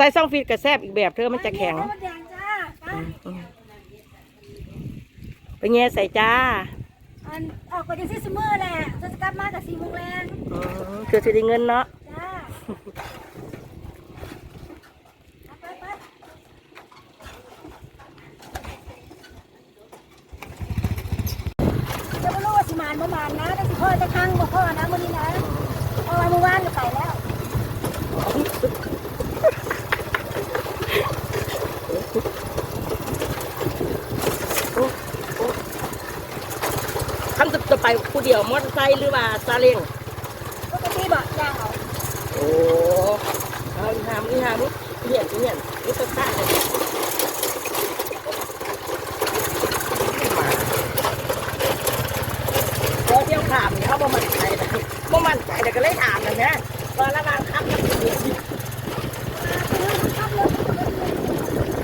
ส่ซ่องฟีดกับแซบอีกแบบเธอมันจะแข็งไข่มดแดงจ้าไปอืมไปแง่ใส่จ้าอันออกไปจะซื้อสมือแหละจะกลับมากับสี่โมงแรงอืมคือสิได้เงินเนาะจ้าไปไปจะไม่รู้ว่าสิมานบ่มานนะแต่สิพ่อจะครั้งบ่พ่อนะมื้อนี้นะเพราะว่าเมื่อวานก็ไปแล้ว คันจะจะ ไปผู้เดียวมอเตอร์ไซค์หรือว่าซาเล้งปกติบ่ย่างเอาโอ้เอาอีหามอีหามเหี้ยนอีเหี้ยนนี่ก็ซ่าเลยพอเที่ยวขามีเขาบ่มั่นใจนะบ่มั่นใจแต่ก็เลยถามนะแม่ว่าระหว่างขับกับขี่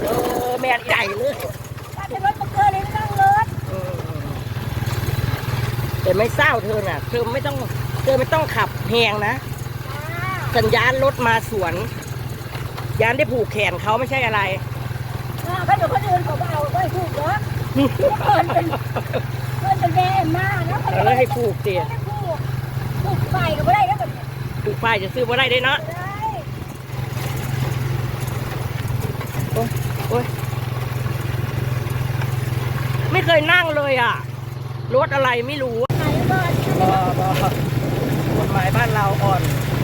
เออแม่ใหญ่เลย ถ้าเป็นรถบังเกอร์เลยไม่ต้องรถ อืมแต่ ไม่เศร้าเธอน่ะ เธอไม่ต้องเธอไม่ต้องขับแหงนะ สัญญาณรถมาสวน ยานได้ผูกแขนเขาไม่ใช่อะไรจ้าถ้าเดี๋ยวคนอื่นเขาก็เอาไว้ถูกเนาะเพิ่นเป็นเพิ่นเป็นแม่มากนะเออให้ผูกเตียให้ผูกผูกไฟก็ไม่ได้แล้วแบบนี้ผูกป้ายจะซื้อมาได้ได้เนาะได้โอ้ยโอ้ยไม่เคยนั่งเลยอะรถอะไรไม่รู้ไหนก่อน รอรอกฎหมายบ้านเราอ่อน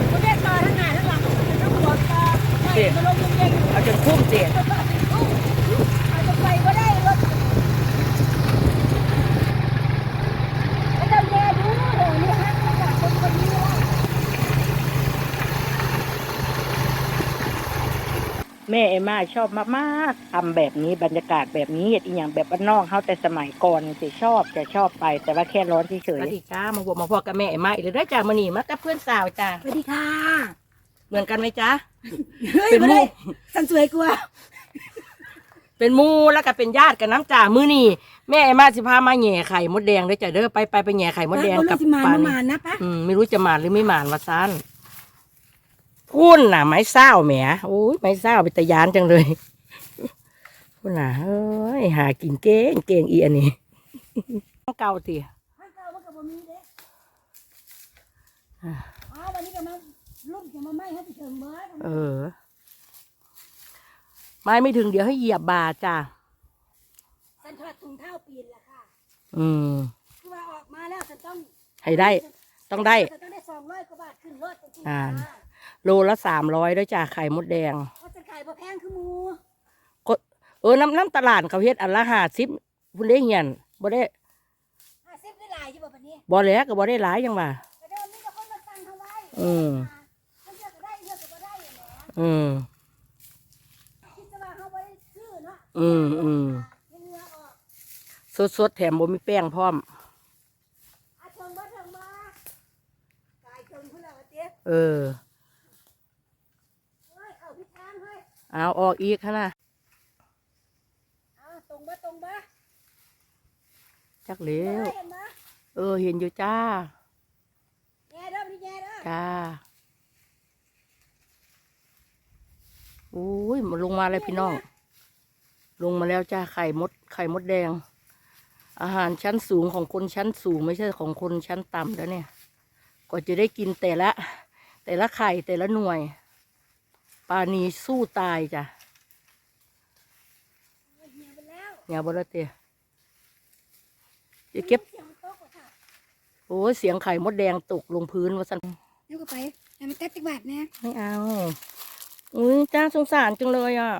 คุณเรียกต่อทั้งหน้าทั้งหลังทั้งหัวต่อไม่มาลงเย็นเอาจนคุ้มเตีย อาจจะไปก็ได้รถแล้วจะแย่ดูเดี๋ยวนี้ฮะมาจากคนคนนี้ว่า แม่เอมมาชอบมากๆทำแบบนี้บรรยากาศแบบนี้เห็ดอีหยังแบบบ้านนอกเขาแต่สมัยก่อนสิชอบจะชอบไปแต่ว่าแค่ร้อนเฉยๆสวัสดีจ้ามาบวกมาพอกับแม่เอมมาอีกเลยได้จ้ามานี่มากับเพื่อนสาวจ้าสวัสดีค่ะ เหมือนกันไหมจ้าเฮ้ยเป็นไม่หมู่ได้สันสวยกว่าเป็นหมูแล้วก็เป็นญาติกันน้ำจ่ามือนี่แม่เอมมาสิพามาแหย่ไข่มดแดงด้วยจ้ะเด้อไปไปไปแหย่ไข่มดแดงกับสิมานปลาประนี่มาณนะปะอืมไม่รู้จะหมานหรือไม่หมานวะซัน พูนน่ะ ไม้เศร้าแหมโอ้ยไม้เศร้าเป็นตะยานจังเลยพูนน่ะเอ้ยหากินเก่งเก่งอีอันนี้เก่าทีข้างเก่ามันก็บ่มีเด้อ่าอ๋อวันนี้ก็มารุ่นจะมาไหม้ให้ไปเชิงเบิร์ดเออไม้ไม่ถึงเดี๋ยวให้เหยียบบาจ้ะสันทอดถุงเท้าปีนแหละค่ะ อืมคือว่าออกมาแล้วจะต้อง ให้ได้ ต้องได้จะต้องได้สองร้อยกว่าบาทขึ้นรถจริงๆอ่าค่ะ โลละสามร้อยด้วยจ้ะไข่มดแดงเขาจะขายบ่แพงคือหมูเออน้ำน้ำตลาดเขาเฮ็ดอันละห้าสิบพุ่นได้เหียนบ่ได้ห้าสิบได้หลายอยู่บ่ปะนี้บ่แล้วก็บ่ได้หลายยังว่าแต่เดิมนี่ก็คนมาตั้งเท่าไหร่อืมเขาเลือกก็ได้เลือกก็บ่ได้อย่างเงี้ยอืมคิดว่าเขาบ่ได้ซื้อเนาะอืมอืมยังเหงื่อออกสดสดๆแถมบ่มีแป้งพร้อม อาเชิงบ่เชิงบ่กายเชิงพุ่นแล้วว่าเตี้ยเออ เฮ้ยเอาพิษทาง เฮ้ยเอาออกอีกค่ะนะเอาตรงบ่ตรงบ่จักเลี้ยวเห็นบ่เออเห็นอยู่จ้าแย่เด้อนี่แย่เด้อจ้าโอ้ยมันลงมาเลยพี่น้อง ลงมาแล้วจ้าไข่มด ไข่มดแดง อาหารชั้นสูงของคนชั้นสูง ไม่ใช่ของคนชั้นต่ำแล้วเนี่ย ก็จะได้กินแต่ละ แต่ละไข่แต่ละหน่วย ปลานีสู้ตายจ้ะเหี่ยวไปแล้วเนี่ยบละเตียจะเก็บเสียงมันตกว่ะค่ะโอ้ยเสียงไข่มดแดงตกลงพื้นว่าสันเดี๋ยวก็ไปให้มันกัดจักบาทแน่ไม่เอาอุ้ยจ้าสงสารจังเลยอะ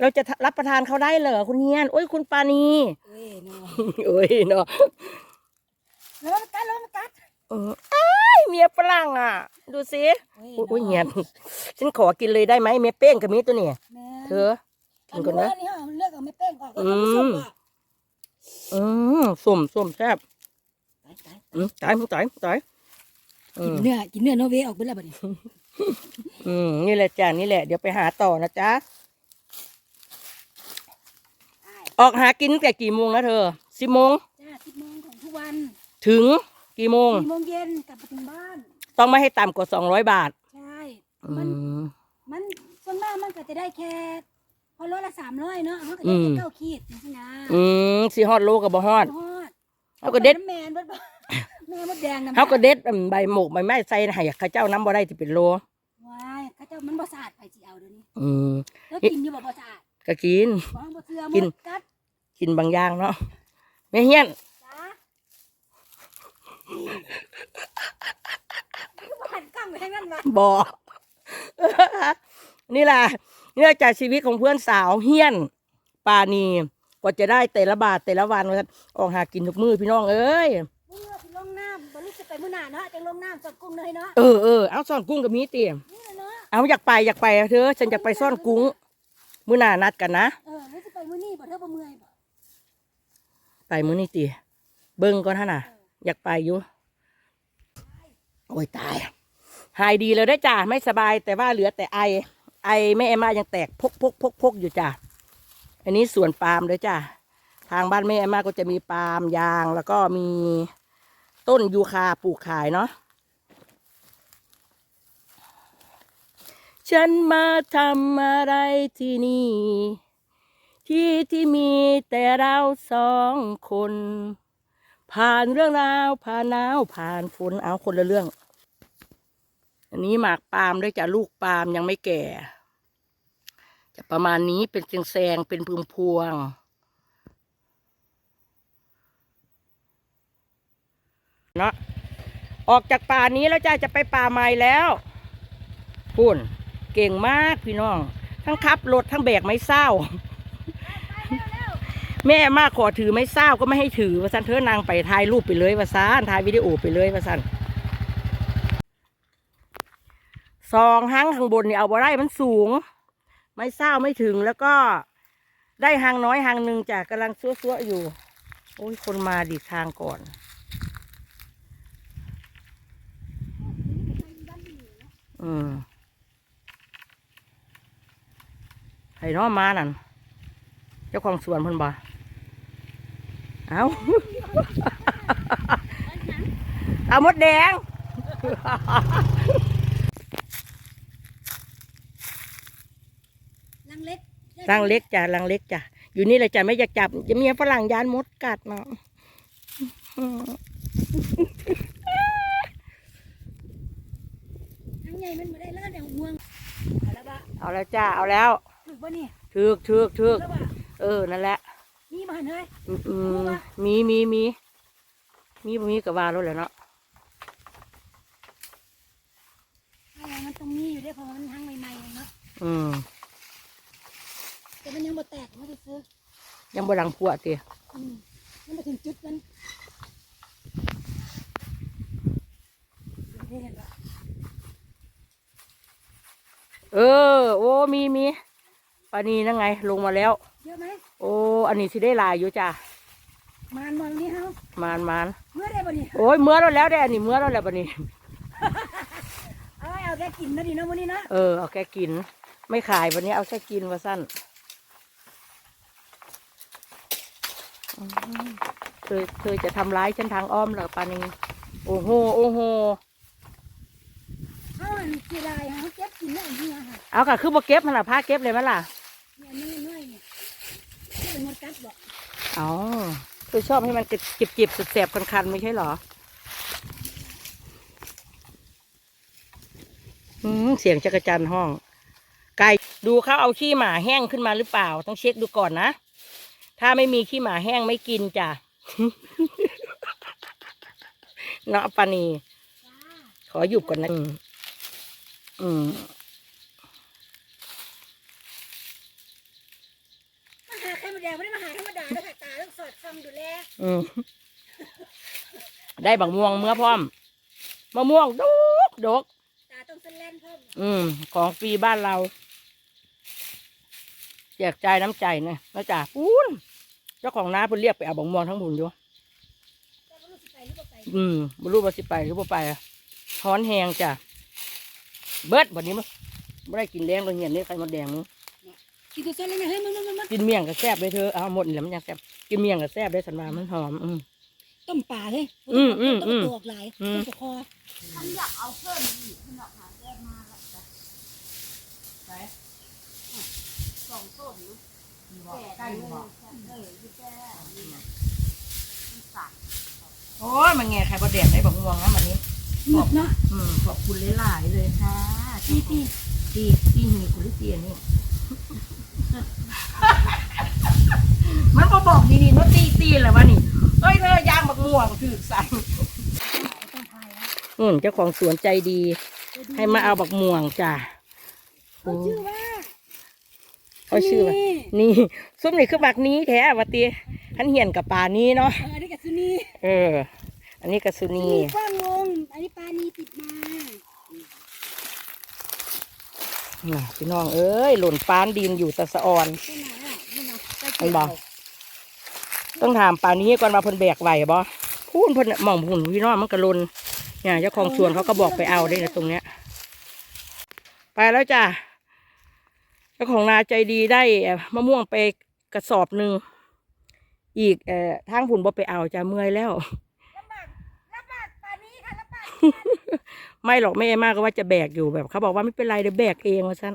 เราจะรับประทานเขาได้เหรอคุณเฮียน โอ้ยคุณปานี เอ้ยเนาะโอ้ยเนาะแล้วมันกัดแล้วมันกัด เอออ้ายเมียฝรั่งอะ ดูสิโอ้ยเฮียนฉันขอกินเลยได้ไหมเมียเป้งกับเมียตัวเนี่ยแม่เธอกินก่อนนะอันี่เหรอเลือกเอาไม่เป้งออกอืมเอาส้มอะอืมส้มส้มแซ่บตายตายอืมตายตายตายอืกินมเนื้อกินเนื้อโนเวออกไปแล้วบัดนี้อืมนี่แหละจ้านี่แหละ เดี๋ยวไปหาต่อนะจ๊ะออกหากินแต่กี่โมงนะเธอสิบโมงจ้าสิบโมงของทุกวัน ถึง กี่โมง สี่โมงเย็นกลับมาถึงบ้าน ต้องไม่ให้ต่ำกว่าสองร้อยบาท ใช่ อืมันม มันสส่วนมากมันก็จะได้แค่พอโลละสามร้อยเนาะเขาก็อืได้ม แค่เก้าขีดนี่สินะอืมสีฮอดโลกับบ่ฮอดฮอดเขาก็เด็ดแมนเบิดบ่แม่มดแดงนะเขาก็เด็ดอันใบหมกใบไม้ใส่ให้เขาเจ้าน้ำบ่ได้ที่เป็นโล ว้ายเข้าเจ้ามันบ่สะอาดไปสิเอาเดี๋ยวนี้อืมแล้วกินอยู่บ่บ่สะอาดก็กิน บ่บ่เชื่อกิมนดกัดกินบางอย่างเนาะไม่เฮี้ยนจ้าคือบ่ หันกล้องไปทางนั้นวะบอนี่แหละเนื่องจากชีวิตของเพื่อนสาวเฮี้ยน ปานีกว่าจะได้แต่ละบาทแต่ละวันว่าซั่นออกหากินทุกมื้อพี่น้องเอ้ยมื้อสิลงน้ำบ่รู้สิไปมื้อหน้าเนาะจังลงน้ำสดกุ้งเลยเนาะเออเออเอาซ่อนกุ้งกับมีเตียมนี่แหละเนาะเอาอยากไปอยากไปเธอฉันอยากไปซ่อนกุ้งมื้อหน้านัดกันนะเออรู้สิไปมื้อนี้บ่เธอบ่เมื่อยบ่ไปมื้อนี้ตีเบิ่งก่อนฮะน่ะ อยากไปอยู่ โอ้ยตาย หายดีเลยได้จ้าไม่สบายแต่ว่าเหลือแต่ไอ ไอแม่เอมายังแตกพกพกพกพกอยู่จ้าอันนี้สวนปาล์มเลยจ้าทางบ้านแม่เอมมาก็จะมีปาล์มยางแล้วก็มีต้นยูคาปลูกขายเนาะฉันมาทำอะไรที่นี่ ที่ที่มีแต่เราสองคน ผ่านเรื่องราวผ่านหนาวผ่านฝนเอาคนละเรื่อง อันนี้หมากปาล์มด้วยจ้ะลูกปาล์มยังไม่แก่ จะประมาณนี้เป็นเสียงแซงเป็นพึงพวงเนาะออกจากป่านี้แล้วจ้าจะไปป่าใหม่แล้วปุ่นเก่งมากพี่น้อง ทั้งขับรถทั้งแบกไม้เศร้า แม่มาขอถือไม้เศร้าก็ไม่ให้ถือว่าสันเธอนางไปถ่ายรูปไปเลยว่าซานถ่ายวิดีโอไปเลยว่าสันซองหางข้างบนนี่เอาบ่ได้มันสูง ไม้เศร้าไม่ถึงแล้วก็ได้หางน้อยหางหนึ่งจ้ะกำลังซัวๆอยู่ โอ้ยคนมาดีทางก่อนอืมไผ่น้อมานั่นเจ้าของสวนเพิ่นบ่ เอาเอามดแดง ลังเล็กรังเล็กจ้ะรังเล็กจ้ะ อยู่นี่เลยจ้ะไม่อยากจับจะมีฝรั่งยานมดกัดเนาะทั้งใหญ่มันบ่ได้แล้วเดี๋ยวห่วงเอาแล้วบ่เอาแล้วจ้าเอาแล้วถูกบ่นี่ถึกถึกถึกแล้วบ่เออ นั่นแหละ มีบ่เฮ้ยอืมอืมมีมีมีมีบ่มีกับว่าแล้วแหละเนาะอะไรมันต้องมีอยู่เด้เพราะว่ามันทั้งใหม่ๆเนาะอืมแต่มันยังบ่แตกมันจะซื้อยังบ่ดังพวดติอืมมันมาถึงจุดมันเห็นบ่เออ โอ้มีมีปานีนั่งไง ลงมาแล้ว เยอะไหม โอ้ อันนี้สิได้หลายอยู่จ้ะมานมอนนี่เฮามานมานเมื่อได้บ่นี่โอ้ยเมื่อแล้วแล้วได้อันนี้เมื่อแล้วแหละบัดนี้เอาไว้เอาแกกินนะดิเนาะมื้อนี้เนาะเออเอาแค่กิน ไม่ขายวันนี้เอาแค่กินว่าสั้นอืมเธอเธอจะทำร้ายฉันทางอ้อมเหรอปานีโอ้โหโอ้โหเฮาอันสิลายเฮาเก็บกินได้อีกอะเอากะคือบ่เก็บมันล่ะพาเก็บเลยมั้ยล่ะเนี่ยมันน้อยๆเนี่ยเป็นหมด กัดบ่อ๋อเธอชอบให้มันจิบจิบๆแสบคันๆไม่ใช่เหรออืมเสียงจักรจันห้อง ไก่ดูเขาเอาขี้หมาแห้งขึ้นมาหรือเปล่า ต้องเช็คดูก่อนนะ ถ้าไม่มีขี้หมาแห้งไม่กินจ้ะเนาะปานี ขอหยุบก่อนนะ อืมอืม มาหาไข่มดแดงไม่ได้มาหาธรรมดาแล้วค่ะตา ต้องสอดส่องดูแลอืมได้บักม่วงเมื่อพร้อมมะม่วงดกดกตาต้องเส้นแล่นเพิ่มอืม ของฟรีบ้านเราแจกจ่ายน้ำใจนะนะจ๊ะปูนเจ้าของน้าเพิ่นเรียกไปเอาบักม่วงทั้งบุญอยู่แต่ว่ารู้สิไปหรือบ่ไปอืมบ่รู้ว่าสิไปหรือบ่ไปอะฮ้อนแหงจ้ะเบิดบัดนี้มั้ไม่ได้กินแดงเลยเหียนนี่ไข่มดแดงมึง กินตัวเส้นเลยนะเฮ้ยมันมันมันกินเมี่ยงก็แซ่บเลยเธอเอาหมดแล้วมันยังแซ่บกินเมี่ยงก็แซ่บเลยสันว่ามันหอมอืม ต้มปลาเลยอืมอืมต้อืมตัวออกหลายอืม ต้มตัวคอฉันอยากเอาเพิ่มอีกฉันอยากหาแยกมาแล้วใกล้อยู่บ่โอ้ยมันแง่ไข่บดแดงได้บอกงวงนะมันนี้ หมดเนาะอืมขอบคุณหลายๆเลยค่ะตีตีตีตีหีกุลิเตียนี่ มันบอบอกดีๆเนาะตีตีเลยวะนี่เอ้ยเธอย่างบักม่วงถือสั่นต้องทายนะอืมเจ้าของสวนใจดี ให้มาเอาบักม่วงจ้ะเขาชื่อว่าเขาชื่อว่านี่ซุ้มนี่คือบักนี้แท้วะตีขันเหียนกับปลานี้เนาะเอออันนี้กับซุนีเออ อันนี้กระสุนีนี่กว้างลงอันนี้ปลานีติดมา น่ะพี่น้องเอ้ยหล่นฟ้านดินอยู่ตะสะออนต้นไหนอะนี่นะใกล้มันบอกต้องถามปลานี้ก่อนว่าเพิ่นแบกไหวบ่พูนเพิ่นหม่องพุ่นพี่น้องมันกระลนเนี่ยเจ้าของสวนเขาก็บอกไปเอาได้นะตรงเนี้ย ไปแล้วจ้ะเจ้าของนาใจดีได้เอ่อมะม่วงไปกระสอบหนึ่งอีกเอ่อทางผุนบ่ไปเอาจะเมื่อยแล้วรับปากปลานี้ค่ะรับปาก ไม่หรอกไม่เอมากก็ว่าจะแบกอยู่แบบเขาบอกว่าไม่เป็นไรเดี๋ยวแบกเองว่าฉัน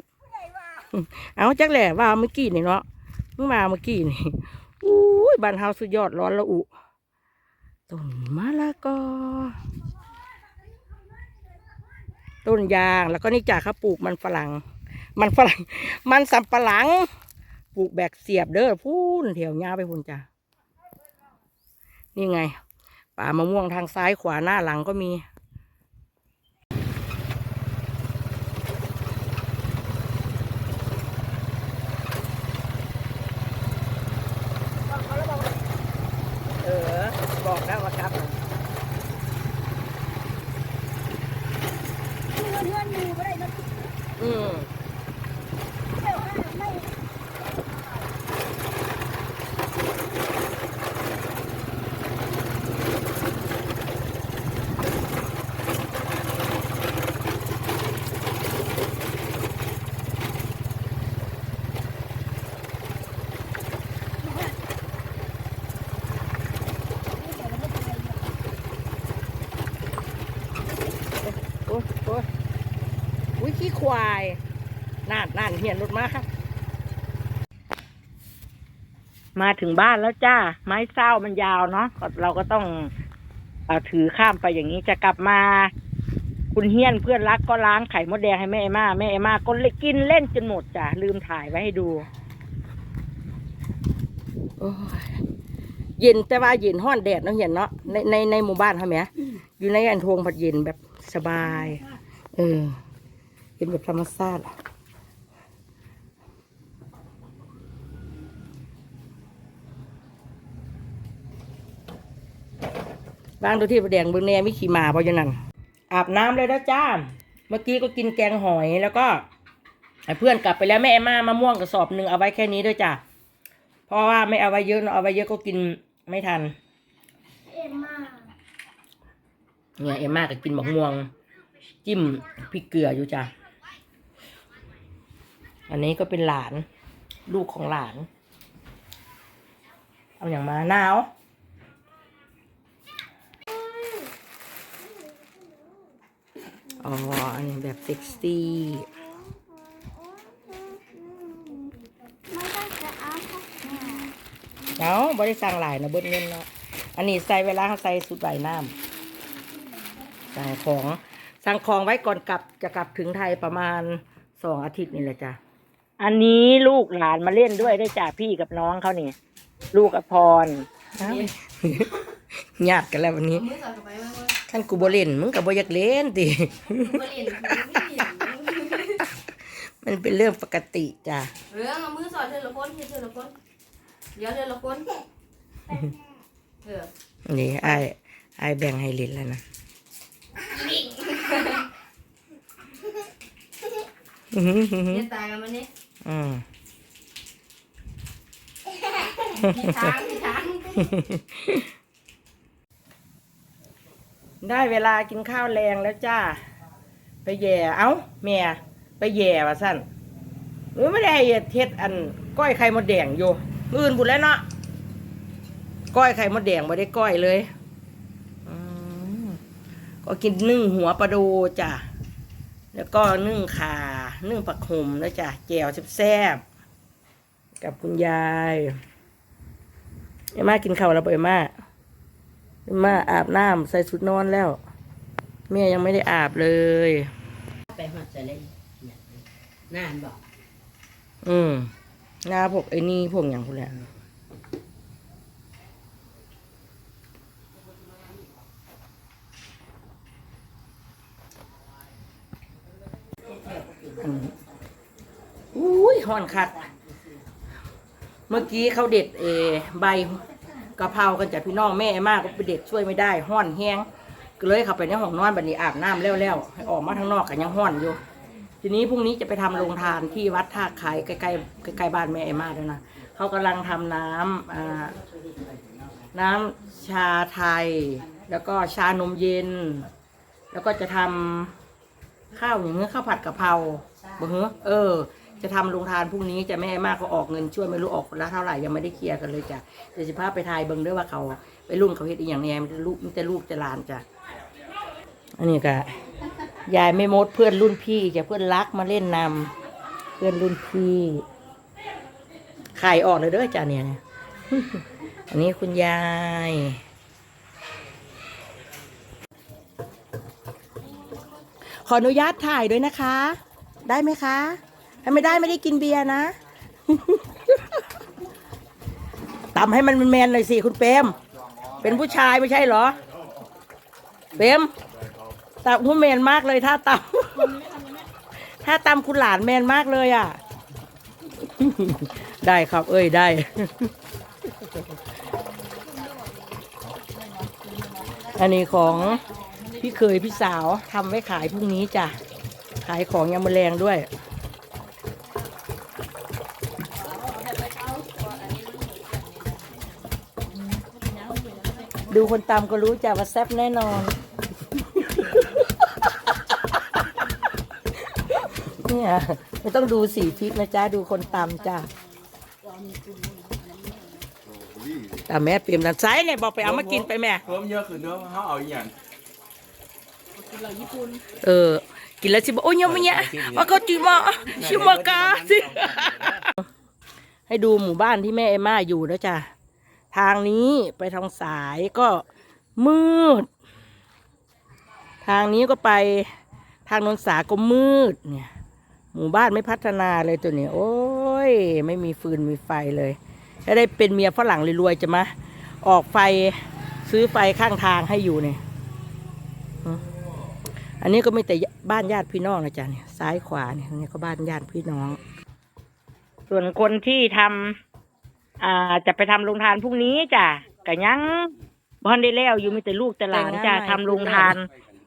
เอาจักแหละว่าเมื่อกี้นี่เนาะเมื่อมาเมื่อกี้นี่อุ้ยบ้านเฮาสุดยอดร้อนละอุต้นมะละกอต้นยางแล้วก็นี่จ่าเขาปลูกมันฝรั่ง มันฝรั่ง มันสำปะหลัง ปลูกแบกเสียบเด้อพูนเถียวยาวไปพูนจ้ะนี่ไง ป่ามะม่วงทางซ้ายขวาหน้าหลังก็มี เออ บอกแล้วว่าครับ เพื่อนเพื่อนอยู่ไม่ได้นะ อืม เดี๋ยวว่าไม่ โอ้ยโอ้ยอุ้ยขี้ควาย น่านน่านเหียนรถมาครับ มาถึงบ้านแล้วจ้า ไม้เศร้ามันยาวเนาะเราก็ต้องอถือข้ามไปอย่างนี้จะกลับมา คุณเฮียนเพื่อนรักก็ล้างไข่มดแดงให้แม่เอม่าแม่เอม่าก็เลยกินเล่นจนหมดจ้ะลืมถ่ายไว้ให้ดูเย็นแต่ว่าเย็นห้อนแดดเนาะเห็นเนาะในในในหมู่บ้านเขาไหมอยู่ในอันทวงผัดเย็นแบบสบาย เออเย็นแบบธรรมชาติ บางตัวที่ประแดงเบื้องแน่ไม่ขี่มาเพราะฉะนั้น อาบน้ำเลยนะจ้า เมื่อกี้ก็กินแกงหอยแล้วก็เพื่อนกลับไปแล้วแม่เอมามะม่วงกระสอบหนึ่งเอาไว้แค่นี้ด้วยจ้ะ เพราะว่าไม่เอาไว้เยอะเอาไว้เยอะก็กินไม่ทัน เอ็มมาเนี่ยเอมมาก็กินหมกม่วง จิ้มพริกเกลืออยู่จ้ะ อันนี้ก็เป็นหลาน ลูกของหลาน เอาอย่างมาหนาว อ๋อ อันนี้แบบเซ็กซี่ไม่ต้องจะเอาสักหน่อยเอาบริสั่งหลายนะเบิ้เงินเนาะอันนี้ใส่เวลาเขาใส่สุดใบน้ำสั่งของ สั่งของไว้ก่อนกลับจะกลับถึงไทยประมาณสองอาทิตย์นี่แหละจ้ะ อันนี้ลูกหลานมาเล่นด้วยด้วยจ้ะพี่กับน้องเขานี่ ลูกอภรญาติกันแล้ววันนี้มือสอดเข้าไปมากเลยท่านกูบ่เล่นมึงกับบ่อยากเล่นติมาเรียนไม่เรียนมันเป็นเรื่องปกติจ้ะเรื่องเอามือสอดเธอละคนเธอละคนเดี๋ยวเธอละคนเออนี่ไอ้ไอ้ายแบ่งให้เล่นแล้วนะอื้อหือหือหือเดี๋ยวตายกันมันนี่อืมมีช้างมีช้าง ได้เวลากินข้าวแรงแล้วจ้า ไปแย่เอ้าแม่ไปแย่ว่าสั่นหรือไม่ได้เทศอัน ก้อยไข่มดแดงอยู่มืออื่นบุญแล้วเนาะก้อยไข่มดแดงไม่ได้ก้อยเลยอก็กินนึ่งหัวปลาดูจ้ะแล้วก็นึ่งขานึ่งผักห่มแล้วจ้ะแจ่วแซ่บกับคุณยายเอ็มากินข้าวแล้วปะเอมา มาอาบน้ำใส่ชุดนอนแล้วแม่ยังไม่ได้อาบเลย ไปหอดใส่เลยนานบอก อืมงาพวกไอ้นี่พวกอย่างพวกและอันนี้อุ้ยห่อนคัด เมื่อกี้เขาเด็ดเอใบ กะเพรากันจากพี่น้องแม่มากก็ไปเด็ดช่วยไม่ได้ห้อนแห้งก็เลยเข้าไปในห้องนอนบัดนี้อาบน้ำแล้วๆให้ออกมาข้างนอกกันยังห้อนอยู่ ทีนี้พรุ่งนี้จะไปทำโรงทานที่วัดท่าขายใกล้ๆใกล้ๆบ้านแม่ไอ้มาด้วยนะเขากำลังทำน้ำอ่าน้ำชาไทย แล้วก็ชานมเย็น แล้วก็จะทำข้าวอย่างเงี้ยข้าวผัดกะเพราบ่เหรอเออ จะทำโรงทานพรุ่งนี้จะแม่มากก็ออกเงินช่วยไม่รู้ออกคนละเท่าไหร่ยังไม่ได้เคลียร์กันเลยจ้ะเดี๋ยวจะพาไปทายเบิ่งด้วยว่าเขาไปรุ่นเขาเฮ็ดอีกอย่างแน่มันจะลูกมันจะลูกจะหลานจ้ะอันนี้ก็ยายไม่มดเพื่อนรุ่นพี่จะเพื่อนรักมาเล่นนำเพื่อนรุ่นพี่ขายออกเลยเด้อจ้าเนี่ยอันนี้คุณยายขออนุญาตถ่ายด้วยนะคะ ได้ไหมคะ ไม่ได้ไม่ได้กินเบียร์นะตำให้มันแมนหน่อยสิคุณเปมเป็นผู้ชายไม่ใช่เหรอ เปมตำคุณแมนมากเลยถ้าตำถ้าตำคุณหลานแมนมากเลยอะ ได้ครับ เอ้ยได้อันนี้ของพี่เคยพี่สาวทำไว้ขายพรุ่งนี้จ้ะ ขายของยำมะแรงด้วย ดูคนตำก็รู้จ้ะว่าแซ่บแน่นอน เนี่ยไม่ต้องดูสีพริกนะจ๊ะ ดูคนตำจ้ะแต่แม่เปลี่ยนด้านซ้ายเนี่ยบอกไปเอามากินไปแม่เพิ่มเยอะขึ้นเนอะเขาเอาอีกอย่างเออ กินแล้วสิบอกโอ้ยยังไม่เนี่ยมาก็จิมาชิมากาสิให้ดูหมู่บ้านที่แม่เอมม่าอยู่นะจ๊ะ ทางนี้ไปทางสายก็มืด ทางนี้ก็ไปทางนนสาก็มืดเนี่ยหมู่บ้านไม่พัฒนาเลยตัวนี้โอ้ยไม่มีฟืนมีไฟเลยถ้าได้เป็นเมียฝรั่งรวยๆจะมาออกไฟซื้อไฟข้างทางให้อยู่เนี่ยอันนี้ก็ไมีแต่บ้านญาติพี่น้องนะจ๊ะเนี่ยซ้ายขวาเนี่ยอันนี้ก็บ้านญาติพี่น้อง ส่วนคนที่ทำ อ่าจะไปทำโรงทานพรุ่งนี้จ้ะกะยังบ้านได้แล้วอยู่มีแต่ลูกแต่หลานจ้ะทำโรงทาน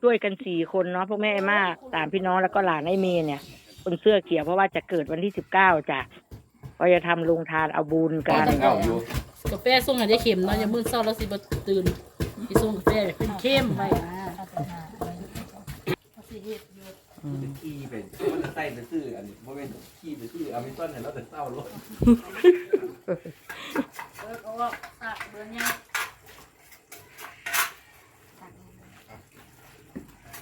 ด้วยกันสี่คนเนาะพวกแม่มากสามพี่น้องแล้วก็หลานไอ้เมย์เนี่ย คนเสื้อเขียวเพราะว่าจะเกิดวันที่สิบเก้าจ้ะก็จะทำโรงทานเอาบุญกันเอาอยู่กาแฟส่งให้ได้เข็มเนาะอย่ามือเศร้าแล้วสิบ่ตื่นพี่ส่งกาแฟเป็นเข้มไปนะ ขี้เป็นมันจะใส่ไปซื้ออันนี้เพราะเป็นขี้ไปซื้ออเมซอนเห็นแล้วแต่เศร้ารถ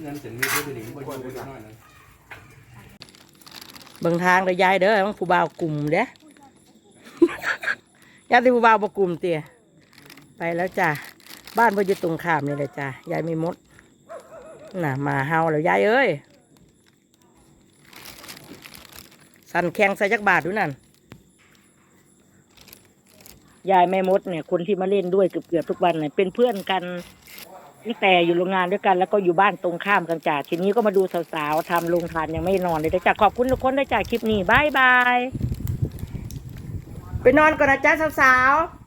เงินเสร็จมีเพื่อนหนึ่งบนบนน้อยนะเบิ่งทางเลยยายเด้อต้องผู้บ่าวกลุ่มเด้ญาติผู้บ่าวบ่กลุ่มเตี้ยไปแล้วจ้ะบ้านเพิ่นอยู่ตรงข้ามนี่แหละจ้ะยายไม่มดน่ะมาเฮาแล้วยายเอ้ย สั่นแข็งใส่จักบาทดูนั่น ยายแม่มดเนี่ย คนที่มาเล่นด้วยเกือบๆทุกวันเนี่ยเป็นเพื่อนกันตั้งแต่อยู่โรงงานด้วยกันแล้วก็อยู่บ้านตรงข้ามกันจ้าทีนี้ก็มาดูสาวๆทำโรงทานยังไม่นอนเลยจ้าขอบคุณทุกคนด้วยจ้าคลิปนี้บายบาย ไปนอนก่อนนะจ๊ะสาวๆ